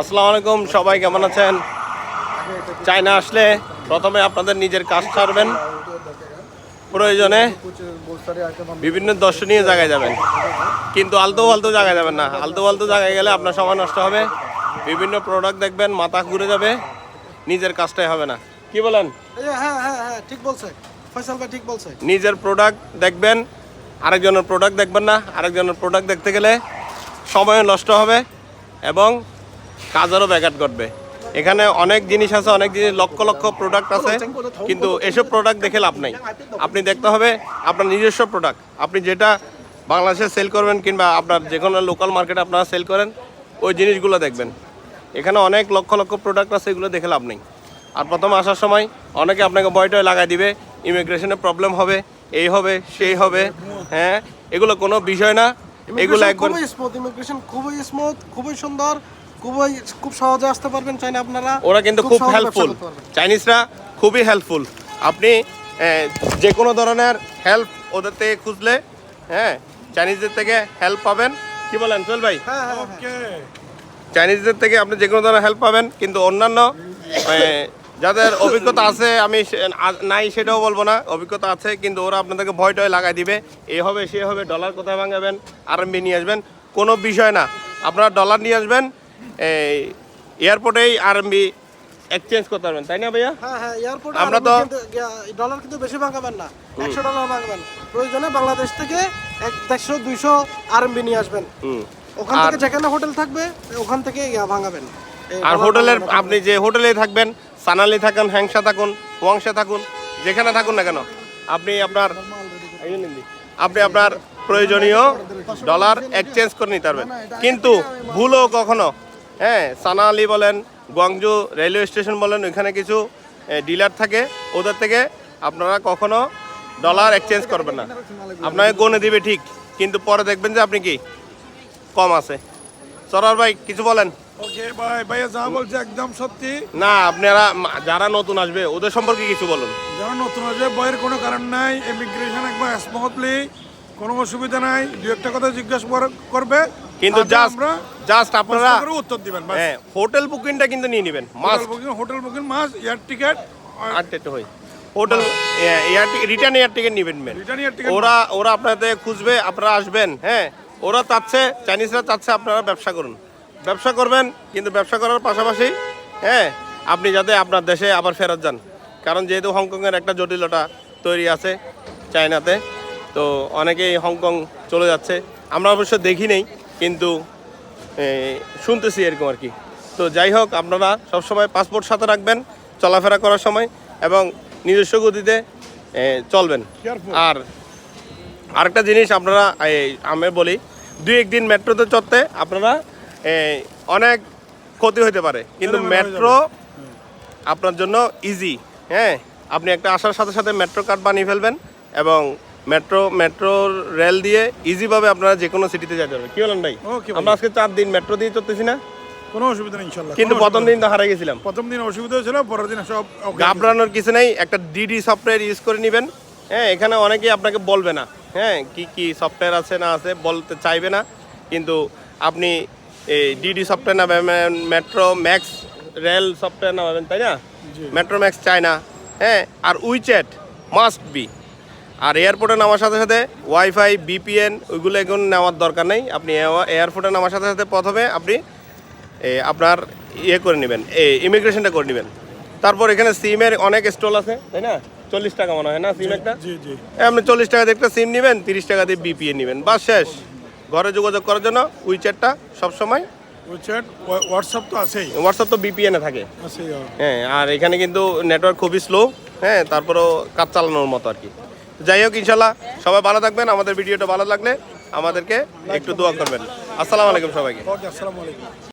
আসসালামু আলাইকুম সবাই কেমন আছেন? চায়না আসলে প্রথমে আপনাদের নিজের কাজ ছাড়বেন। প্রয়োজনে বিভিন্ন দর্শনীয় জায়গায় যাবেন। কিন্তু আলতু ফালতু জায়গায় যাবেন না। আলতু ফালতু জায়গায় গেলে আপনার সময় নষ্ট হবে। বিভিন্ন প্রোডাক্ট দেখবেন মাথা ঘুরে যাবে। নিজের কাজটাই হবে না। কি বলেন? হ্যাঁ হ্যাঁ হ্যাঁ ঠিক বলছে। ফয়সাল ভাই ঠিক বলছে। নিজের প্রোডাক্ট দেখবেন আরেকজনের প্রোডাক্ট দেখবেন না। আরেকজনের প্রোডাক্ট দেখতে গেলে সময় নষ্ট হবে এবং কাজেরও ব্যাঘাত ঘটবে। এখানে অনেক জিনিস আছে অনেক জিনিস লক্ষ লক্ষ প্রোডাক্ট আছে কিন্তু এসব প্রোডাক্ট দেখে লাভ নাই। আপনি দেখতে হবে আপনার নিজস্ব প্রোডাক্ট আপনি যেটা বাংলাদেশে সেল করবেন কিংবা আপনার যে কোনো লোকাল মার্কেটে আপনারা সেল করেন ওই জিনিসগুলো দেখবেন। এখানে অনেক লক্ষ লক্ষ প্রোডাক্ট আছে এগুলো দেখে লাভ নেই। আর প্রথম আসার সময় অনেকে আপনাকে বয়টয় লাগাই দিবে ইমিগ্রেশনে প্রবলেম হবে এই হবে সেই হবে হ্যাঁ এগুলো কোনো বিষয় না। এগুলো স্মুথ ইমিগ্রেশন খুবই স্মুথ খুবই সুন্দর। খুবই খুব সহজে আসতে পারবেন চাইনা আপনারা ওরা কিন্তু খুব হেল্পফুল চাইনিজরা খুবই হেল্পফুল আপনি যে কোনো ধরনের হেল্প ওদের থেকে খুঁজলে হ্যাঁ চাইনিজদের থেকে হেল্প পাবেন। কি বলেন চল ভাই? হ্যাঁ হ্যাঁ হ্যাঁ। চাইনিজদের থেকে আপনি যে কোনো ধরনের হেল্প পাবেন কিন্তু অন্যান্য যাদের অভিজ্ঞতা আছে আমি নাই সেটাও বলব না। অভিজ্ঞতা আছে কিন্তু ওরা আপনাদেরকে ভয় টয় লাগাই দিবে। এ হবে সে হবে ডলার কোথায় ভাঙাবেন আরএমবি নিয়ে আসবেন কোনো বিষয় না। আপনারা ডলার নিয়ে আসবেন এই এয়ারপোর্টেই আরএমবি এক্সচেঞ্জ করতে পারবেন তাই না ভাইয়া? হ্যাঁ হ্যাঁ এয়ারপোর্টে আমরা তো- ডলার কিন্তু বেশি ভাঙাবেন না একশো ডলার ভাঙাবেন। প্রয়োজনে বাংলাদেশ থেকে এক দেড়শো দুইশো আরএমবি নিয়ে আসবেন। ওখান থেকে যেখানে হোটেল থাকবে ওখান থেকে ভাঙাবেন। আর হোটেলের আপনি যে হোটেলে থাকবেন সানালি থাকুন হ্যাংসা থাকুন ওয়াংসা থাকুন যেখানে থাকুন না কেন আপনি আপনার। আপনি আপনার প্রয়োজনীয় ডলার এক্সচেঞ্জ করে নিতে পারবেন। কিন্তু ভুলও কখনো হ্যাঁ সানালি বলেন গুয়াংজু রেলওয়ে স্টেশন বলেন ওইখানে কিছু ডিলার থাকে ওদের থেকে আপনারা কখনো ডলার এক্সচেঞ্জ করবেন না। আপনাকে গনে দিবে ঠিক কিন্তু পরে দেখবেন যে আপনি কি কম আছে। সরার ভাই কিছু বলেন? ওকে ভাই ভাইয়া যা বলছে একদম সত্যি। না আপনারা যারা নতুন আসবে ওদের সম্পর্কে কিছু বলুন। যারা নতুন আসবে ভয়ের কোনো কারণ নাই ইমিগ্রেশন একবার স্মুথলি কোনো অসুবিধা নাই দু একটা কথা জিজ্ঞাসা কর- করবে কিন্তু জাস্ট জাস্ট আপনারা উত্তর দিবেন হ্যাঁ হোটেল বুকিংটা কিন্তু নিয়ে নেবেন must booking hotel booking must air ticket একটু হই। Hotel air return air ticket নেবেন ওরা ওরা আপনাদের খুঁজবে আপনারা আসবেন হ্যাঁ। ওরা চাচ্ছে চাইনিজরা চাচ্ছে আপনারা ব্যবসা করুন। ব্যবসা করবেন কিন্তু ব্যবসা করার পাশাপাশি হ্যাঁ আপনি যাতে আপনার দেশে আবার ফেরত যান। কারণ যেহেতু হংকংয়ের একটা জটিলতা তৈরি আছে চায়নাতে তো অনেকেই হংকং চলে যাচ্ছে। আমরা অবশ্য দেখি নেই কিন্তু শুনতেছি এরকম আর কি। তো যাই হোক আপনারা সবসময় পাসপোর্ট সাথে রাখবেন চলাফেরা করার সময় এবং নিজস্ব গতিতে চলবেন। আর আরেকটা জিনিস আপনারা এই, আমি বলি দুই একদিন মেট্রোতে চড়তে আপনারা অনেক ক্ষতি হতে পারে। কিন্তু মেট্রো আপনার জন্য ইজি হ্যাঁ আপনি একটা আসার সাথে সাথে মেট্রো কার্ড বানিয়ে ফেলবেন এবং মেট্রো মেট্রো রেল দিয়ে ইজিভাবে আপনারা যে কোনো সিটিতে যেতে পারবেন। কি বলেন ভাই? আমরা আজকে চার দিন মেট্রো দিয়ে চলতেছি না? কোনো অসুবিধা নেই ইনশাল্লাহ কিন্তু প্রথম দিন তো হারিয়ে গেছিলাম। প্রথম দিন অসুবিধা হয়েছিল পরের দিন সব ঘাবড়ানোর কিছু নেই একটা ডিডি সফটওয়্যার ইউজ করে নেবেন। হ্যাঁ এখানে অনেকেই আপনাকে বলবে না। হ্যাঁ কি কি সফটওয়্যার আছে না আছে বলতে চাইবে না। কিন্তু আপনি এই ডিডি সফটওয়্যার নামাবেন মেট্রো ম্যাক্স রেল সফটওয়্যার না নামাবেন তাই না? মেট্রো ম্যাক্স চায় না। হ্যাঁ আর উইচ্যাট মাস্ট বি। আর এয়ারপোর্টে নামার সাথে সাথে ওয়াইফাই বিপিএন ওইগুলো এখন নেওয়ার দরকার নেই। আপনি এয়ারপোর্টে নামার সাথে সাথে প্রথমে আপনি আপনার ইয়ে করে নেবেন এই ইমিগ্রেশনটা করে নেবেন। তারপর এখানে সিমের অনেক স্টল আছে তাই না? চল্লিশ টাকা মনে হয় না সিম একটা? আপনি চল্লিশ টাকা দিয়ে একটা সিম নেবেন তিরিশ টাকা দিয়ে বিপিএ নেবেন বাস শেষ। ঘরে যোগাযোগ করার জন্য উইচ্যাটটা সবসময়। হোয়াটসঅ্যাপ তো আছেই। হোয়াটসঅ্যাপ তো বিপিএনে থাকে। হ্যাঁ আর এখানে কিন্তু নেটওয়ার্ক খুবই স্লো হ্যাঁ তারপরেও কাজ চালানোর মতো আর কি। যাই হোক, ইনশাল্লাহ সবাই ভালো থাকবেন, আমাদের ভিডিওটা ভালো লাগলে আমাদেরকে একটু দোয়া করবেন। আসসালামু আলাইকুম সবাইকে।